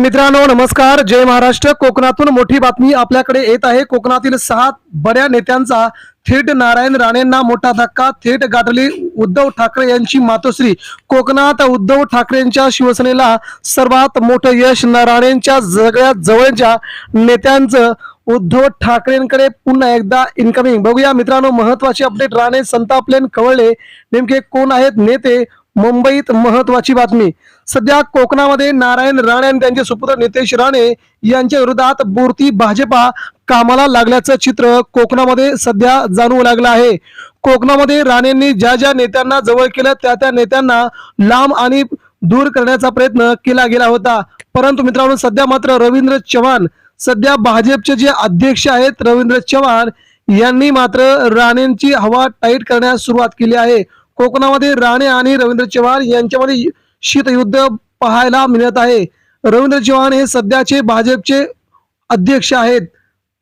मित्रांनो नमस्कार. जय महाराष्ट्र. कोकणातून मोठी बातमी आपल्याकडे येत आहे. कोकणातील सहा बड्या नेत्यांचा थेट नारायण राणेंना मोठा धक्का. थेट गाठली उद्धव ठाकरे यांची मातोश्री. कोकणात उद्धव ठाकरेंच्या शिवसेनेला सर्वात मोठं यश नारायणच्या सगळ्यात जवळच्या नेत्यांचं उद्धव ठाकरेंकडे पुन्हा एकदा इन्कमिंग बघूया मित्रांनो महत्वाची अपडेट राणे संतापलेन कवळले नेमके कोण आहेत नेते? मुंबईत महत्वाची बातमी. सध्या कोकणामध्ये नारायण राणे आणि त्यांचे सुपुत्र नितेश राणे यांच्या विरोधात बुरती भाजपा कामाला लागल्याचं चित्र कोकणामध्ये सध्या जाणवू लागलं आहे. कोकणामध्ये राणेंनी ज्या ज्या नेत्यांना जवळ केलं त्या त्या नेत्यांना लांब आणि दूर करण्याचा प्रयत्न केला गेला होता. परंतु मित्रांनो सध्या मात्र रवींद्र चव्हाण सध्या भाजपचे जे अध्यक्ष आहेत रवींद्र चव्हाण यांनी मात्र राणेंची हवा टाईट करण्यास सुरुवात केली आहे. कोकणामध्ये राणे आणि रवींद्र चव्हाण यांच्यामध्ये शीतयुद्ध पाहायला मिळत आहे. रवींद्र चव्हाण हे सध्याचे भाजपचे अध्यक्ष आहेत.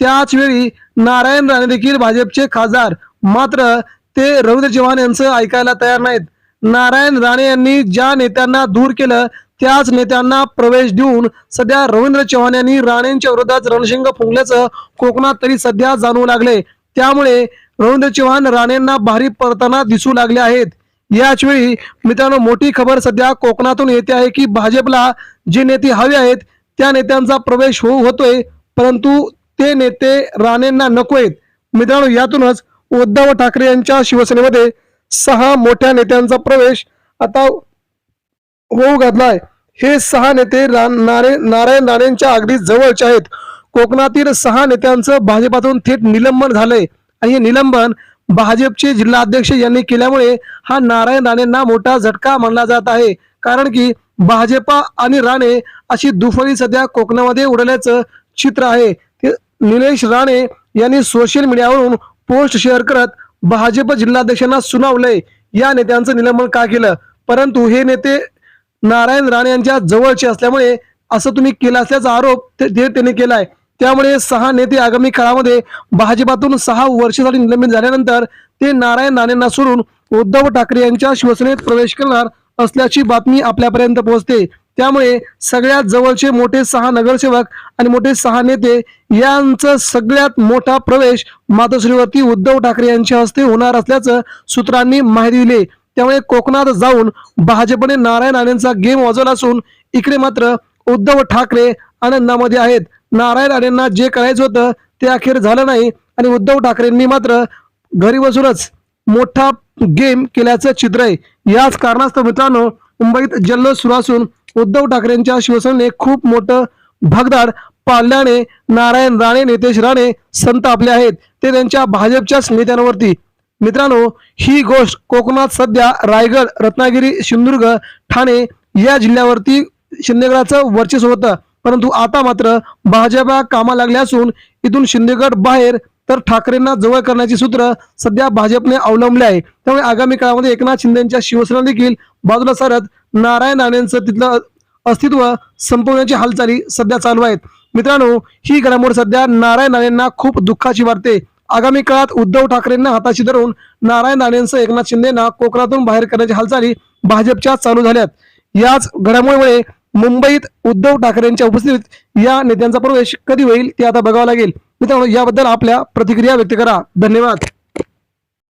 त्याच वेळी नारायण राणे देखील भाजपचे खासदार. मात्र ते रवींद्र चव्हाण यांचं ऐकायला तयार नाहीत. नारायण राणे यांनी ज्या नेत्यांना दूर केलं त्याच नेत्यांना प्रवेश देऊन सध्या रवींद्र चव्हाण यांनी राणेंच्या विरोधात रणशिंग फुंकल्याचं कोकणात तरी सध्या जाणवू लागले त्यामुळे रवींद्र चव्हाण राणेंना भारी पडताना दिसू लागले आहेत. याचवेळी मित्रांनो मोठी खबर सध्या कोकणातून येते आहे की भाजपला जे नेते हवे आहेत त्या नेत्यांचा प्रवेश होऊ होतोय परंतु ते नेते राणेंना नको आहेत. मित्रांनो यातूनच उद्धव ठाकरे यांच्या शिवसेनेमध्ये सहा मोठ्या नेत्यांचा प्रवेश आता होऊ घातलाय. हे सहा नेते रा- नारे नारायण राणेंच्या अगदी जवळचे आहेत. कोकणातील सहा नेत्यांचं भाजपातून थेट निलंबन झालंय. आणि हे निलंबन भाजपचे जिल्हा अध्यक्ष यांनी केल्यामुळे हा नारायण राणेंना मोठा झटका मानला जात आहे. कारण की भाजपा आणि राणे अशी दुफळी सध्या कोकणामध्ये उडल्याचं चित्र आहे. ते निलेश राणे यांनी सोशल मीडियावरून पोस्ट शेअर करत भाजप जिल्हाध्यक्षांना सुनावलंय. या नेत्यांचं निलंबन का केलं? परंतु हे नेते नारायण राणे यांच्या जवळचे असल्यामुळे असं तुम्ही केलं असल्याचा आरोप ते- ते- त्यांनी केलाय. त्यामुळे सहा नेते आगामी काळामध्ये भाजपातून सहा वर्षासाठी निलंबित झाल्यानंतर ते नारायण राणेंना सोडून उद्धव ठाकरे यांच्या शिवसेनेत प्रवेश करणार असल्याची बातमी आपल्यापर्यंत पोहोचते. त्यामुळे सगळ्यात जवळचे मोठे सहा नगरसेवक आणि मोठे सहा नेते यांचं सगळ्यात मोठा प्रवेश मातोश्रीवरती उद्धव ठाकरे यांच्या हस्ते होणार असल्याचं सूत्रांनी माहिती दिली. त्यामुळे कोकणात जाऊन भाजपने नारायण राणेंचा गेम वाजवला असून इकडे मात्र उद्धव ठाकरे आनंदामध्ये आहेत. नारायण राणेंना जे करायचं होतं ते अखेर झालं नाही. आणि उद्धव ठाकरेंनी मात्र घरी बसूनच मोठा गेम केल्याचं चित्र आहे. याच कारणास्तव मित्रांनो मुंबईत जल्लोष सुरू असून उद्धव ठाकरेंच्या शिवसेनेने खूप मोठं भगदाड पाडल्याने नारायण राणे नितेश राणे संतापले आहेत. ते त्यांच्या भाजपच्याच नेत्यांवरती मित्रांनो ही गोष्ट कोकणात सध्या रायगड रत्नागिरी सिंधुदुर्ग ठाणे या जिल्ह्यावरती शिंदेगडाचं वर्चस्व होतं. परंतु आता मात्र भाजपा कामा लागल्या असून इथून शिंदेगड बाहेर तर ठाकरेंना जवळ करण्याची सूत्र सध्या भाजपने अवलंबले आहे. त्यामुळे आगामी काळामध्ये एकनाथ शिंदेच्या शिवसेना देखील बाजूला सरत नारायण राणेंचं तिथलं अस्तित्व संपवण्याची हालचाली सध्या चालू आहेत. मित्रांनो ही घडामोड सध्या नारायण राणेंना खूप दुःखाची वाटते. आगामी काळात उद्धव ठाकरेंना हाताशी धरून नारायण राणेंसह एकनाथ शिंदेना कोकणातून बाहेर करण्याच्या हालचाली भाजपच्या चालू झाल्यात. याच घडामोडीमुळे मुंबईत उद्धव ठाकरेंच्या उपस्थितीत या नेत्यांचा प्रवेश कधी होईल ते आता बघावं लागेल. मित्रांनो याबद्दल आपल्या प्रतिक्रिया व्यक्त करा. धन्यवाद.